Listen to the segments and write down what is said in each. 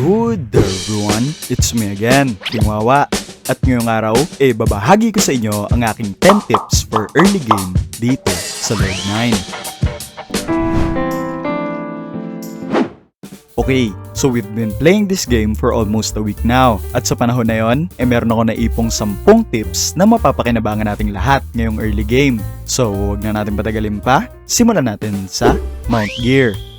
Good everyone, it's me again, King. At ngayong araw, eh babahagi ko sa inyo ang aking 10 tips for early game dito sa Lord 9. Okay, so we've been playing this game for almost a week now. At sa panahon na yon, eh meron ako naipong 10 tips na mapapakinabangan nating lahat ngayong early game. So, huwag na natin patagalin pa, simulan natin sa Mount Gear.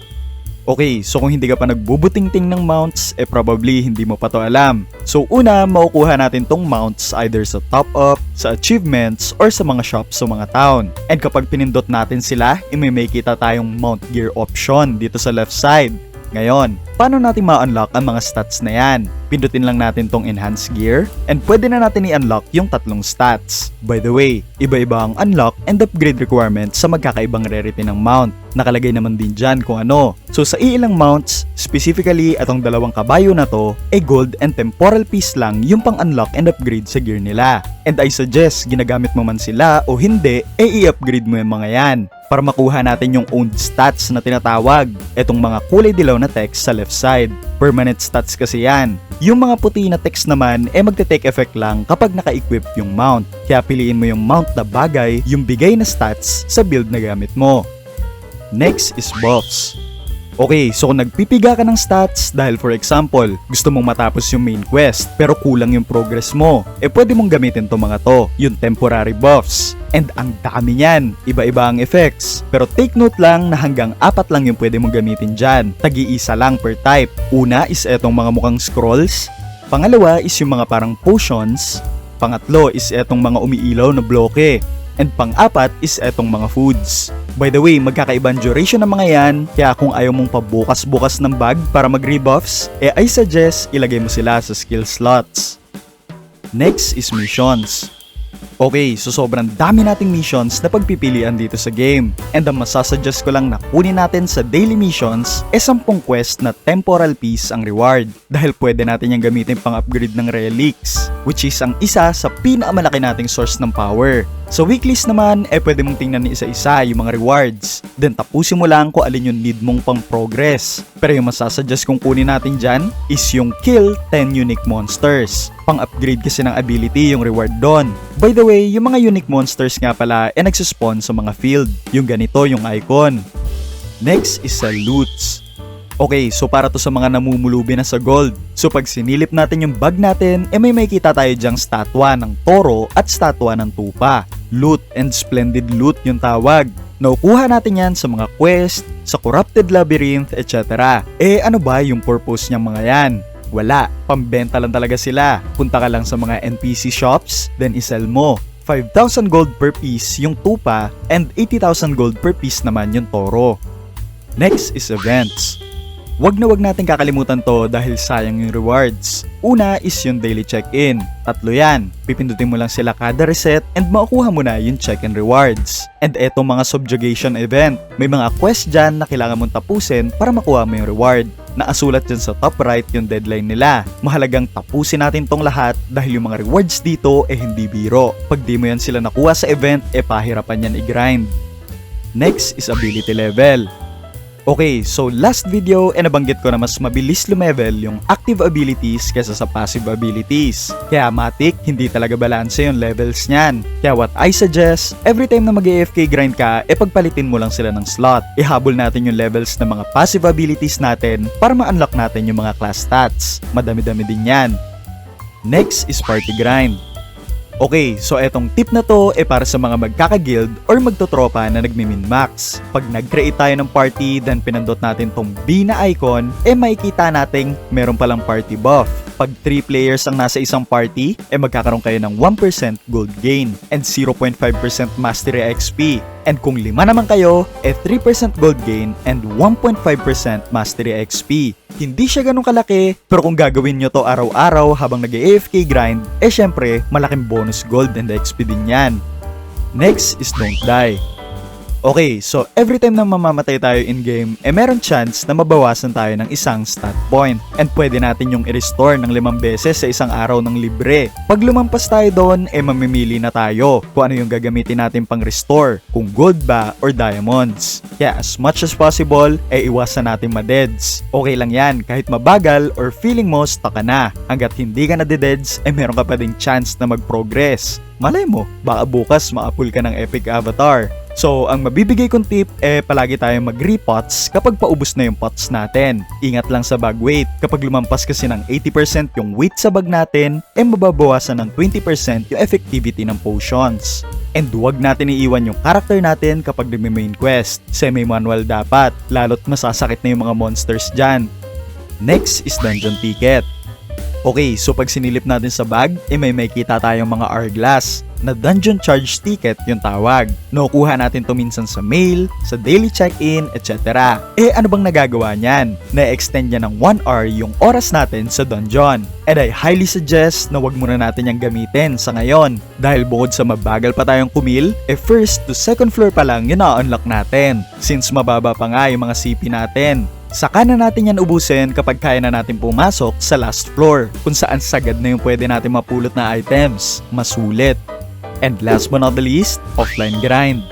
Okay, so kung hindi ka pa nagbubutingting ng mounts, eh probably hindi mo pa to alam. So una, makukuha natin tong mounts either sa top up, sa achievements, or sa mga shops sa mga town. And kapag pinindot natin sila, eh, may kita tayong mount gear option dito sa left side. Ngayon, paano natin ma-unlock ang mga stats na yan? Pindutin lang natin tong enhance gear and pwede na natin i-unlock yung tatlong stats. By the way, iba-iba ang unlock and upgrade requirements sa magkakaibang rarity ng mount. Nakalagay naman din dyan kung ano. So sa iilang mounts, specifically atong dalawang kabayo na to, ay gold and temporal piece lang yung pang unlock and upgrade sa gear nila. And I suggest ginagamit mo man sila o hindi, eh i-upgrade mo yung mga yan para makuha natin yung owned stats na tinatawag. Etong mga kulay dilaw na text sa left side. Permanent stats kasi yan. Yung mga puti na text naman eh magte-take effect lang kapag naka-equip yung mount. Kaya piliin mo yung mount na bagay yung bigay na stats sa build na gamit mo. Next is buffs. Okay, so nagpipiga ka ng stats dahil for example, gusto mong matapos yung main quest pero kulang yung progress mo, eh pwede mong gamitin to mga to, yung temporary buffs. And ang dami niyan, iba-iba ang effects. Pero take note lang na hanggang apat lang yung pwede mong gamitin dyan, tagi-isa lang per type. Una is etong mga mukhang scrolls, pangalawa is yung mga parang potions, pangatlo is etong mga umiilaw na bloke, and pang-apat is etong mga foods. By the way, magkakaibang duration ng mga yan, kaya kung ayaw mong pabukas-bukas ng bag para mag-rebuffs, eh I suggest ilagay mo sila sa skill slots. Next is missions. Okay, so sobrang dami nating missions na pagpipilian dito sa game. And ang masasuggest ko lang na kunin natin sa daily missions e 10 quest na temporal piece ang reward. Dahil pwede natin yung gamitin pang upgrade ng relics, which is ang isa sa pinakamalaki nating source ng power. Sa weeklies naman, eh pwede mong tingnan ni isa-isa yung mga rewards. Then tapusin mo lang kung alin yung need mong pang progress. Pero yung masasuggest kong kunin natin dyan is yung kill 10 unique monsters. Pang-upgrade kasi ng ability yung reward doon. By the way, yung mga unique monsters nga pala eh nagsispawn sa mga field. Yung ganito yung icon. Next is sa loots. Okay, so para to sa mga namumulubi na sa gold. So pag sinilip natin yung bag natin, eh may makita tayo dyang statwa ng toro at statwa ng tupa. Loot and splendid loot yung tawag. Naukuha natin yan sa mga quest, sa corrupted labyrinth, etc. Eh ano ba yung purpose niyang mga yan? Wala, pambenta lang talaga sila. Punta ka lang sa mga NPC shops, then isell mo. 5,000 gold per piece yung tupa and 80,000 gold per piece naman yung toro. Next is events. Wag na wag natin kakalimutan to dahil sayang yung rewards. Una is yung daily check-in. Tatlo yan. Pipindutin mo lang sila kada reset and makukuha mo na yung check-in rewards. And etong mga subjugation event. May mga quest dyan na kailangan mong tapusin para makuha mo yung reward. Naasulat dyan sa top right yung deadline nila. Mahalagang tapusin natin tong lahat dahil yung mga rewards dito eh hindi biro. Pag di mo yan sila nakuha sa event, eh pahirapan yan i-grind. Next is ability level. Okay, so last video eh nabanggit ko na mas mabilis lumevel yung active abilities kesa sa passive abilities. Kaya matik, hindi talaga balanse yung levels niyan. Kaya what I suggest, every time na mag-AFK grind ka, e pagpalitin mo lang sila ng slot. Ihabol natin yung levels ng mga passive abilities natin para ma-unlock natin yung mga class stats. Madami-dami din yan. Next is party grind. Okay, so etong tip na to ay para sa mga magkaka-guild or magtotropa na nagmi-min-max. Pag nag-create tayo ng party, then pinandot natin tong B na icon, eh makikita nating meron palang party buff. Pag 3 players ang nasa isang party, eh magkakaroon kayo ng 1% gold gain and 0.5% mastery XP. And kung lima naman kayo, eh 3% gold gain and 1.5% mastery XP. Hindi siya ganun kalaki, pero kung gagawin nyo to araw-araw habang nag afk grind, eh syempre, malaking bonus gold and XP din yan. Next is don't die. Okay, so every time na mamamatay tayo in-game, eh meron chance na mabawasan tayo ng isang stat point. And pwede natin yung i-restore ng limang beses sa isang araw ng libre. Pag lumampas tayo doon, eh mamimili na tayo kung ano yung gagamitin natin pang restore, kung gold ba or diamonds. Kaya as much as possible, eh iwasan natin madeds. Okay lang yan, kahit mabagal or feeling mo stuck ka na. Hanggat hindi ka na-deads, eh meron ka pa ding chance na mag-progress. Malay mo, baka bukas maapul ka ng epic avatar. So, ang mabibigay kong tip eh palagi tayong mag-repots kapag paubos na yung pots natin. Ingat lang sa bag weight. Kapag lumampas kasi ng 80% yung weight sa bag natin, eh mababawasan ng 20% yung effectivity ng potions. And huwag natin iiwan yung character natin kapag nagme-main quest. Semi-manual dapat, lalo't masasakit na yung mga monsters dyan. Next is dungeon ticket. Okay, so pag sinilip natin sa bag, eh may makita tayong mga hourglass na dungeon charge ticket yung tawag. Nakukuha natin to minsan sa mail, sa daily check-in, etc. Eh ano bang nagagawa niyan? Na-extend niya ng 1 hour yung oras natin sa dungeon. And I highly suggest na wag muna natin yung gamitin sa ngayon. Dahil bukod sa mabagal pa tayong kumil, eh first to second floor pa lang yun na-unlock natin. Since mababa pa nga yung mga CP natin. Saka na natin yan ubusin kapag kaya na natin pumasok sa last floor kung saan sagad na yung pwede natin mapulot na items, masulit. And last but not the least, offline grind.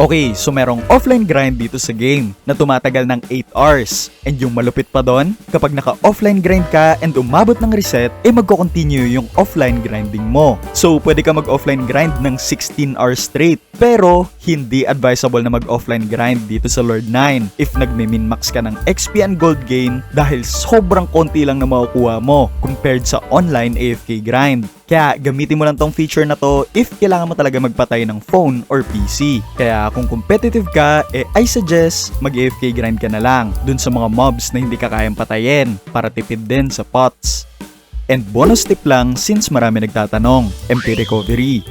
Okay, so merong offline grind dito sa game na tumatagal ng 8 hours. And yung malupit pa doon, kapag naka-offline grind ka and umabot ng reset, eh magko-continue yung offline grinding mo. So, pwede ka mag-offline grind ng 16 hours straight. Pero, hindi advisable na mag-offline grind dito sa Lord 9 if nagme-min-max ka ng XP and gold gain dahil sobrang konti lang na makukuha mo compared sa online AFK grind. Kaya gamitin mo lang tong feature na to if kailangan mo talaga magpatay ng phone or PC. Kaya kung competitive ka, eh I suggest mag-AFK grind ka na lang dun sa mga mobs na hindi ka kayang patayin para tipid din sa pots. And bonus tip lang since marami nagtatanong, MP recovery.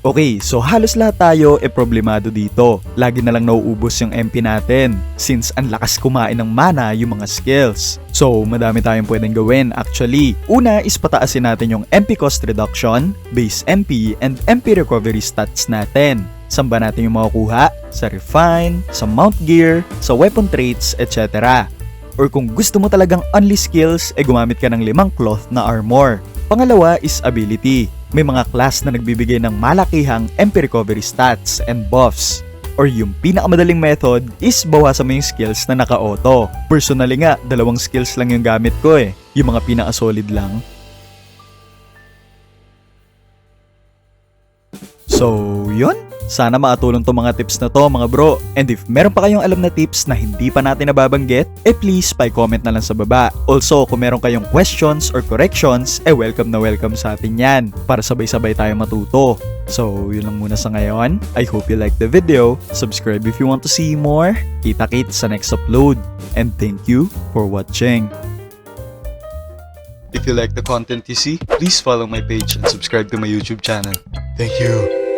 Okay, so halos lahat tayo e problemado dito. Lagi na lang nauubos yung MP natin since ang lakas kumain ng mana yung mga skills. So, madami tayong pwedeng gawin actually. Una is pataasin natin yung MP cost reduction, base MP, and MP recovery stats natin. Saan ba natin yung makukuha? Sa refine, sa mount gear, sa weapon traits, etc. Or kung gusto mo talagang only skills, e gumamit ka ng limang cloth na armor. Pangalawa is ability. May mga class na nagbibigay ng malakihang MP recovery stats and buffs. Or yung pinakamadaling method is bawasan mo yung skills na naka-auto. Personally nga, dalawang skills lang yung gamit ko eh. Yung mga pinaka-solid lang. So, yun. Sana makatulong to mga tips na to mga bro. And if meron pa kayong alam na tips na hindi pa natin nababanggit, eh please pa-comment na lang sa baba. Also, kung meron kayong questions or corrections, eh welcome na welcome sa atin yan para sabay-sabay tayo matuto. So, yun lang muna sa ngayon. I hope you like the video. Subscribe if you want to see more. Kita-kit sa next upload. And thank you for watching. If you like the content you see, please follow my page and subscribe to my YouTube channel. Thank you.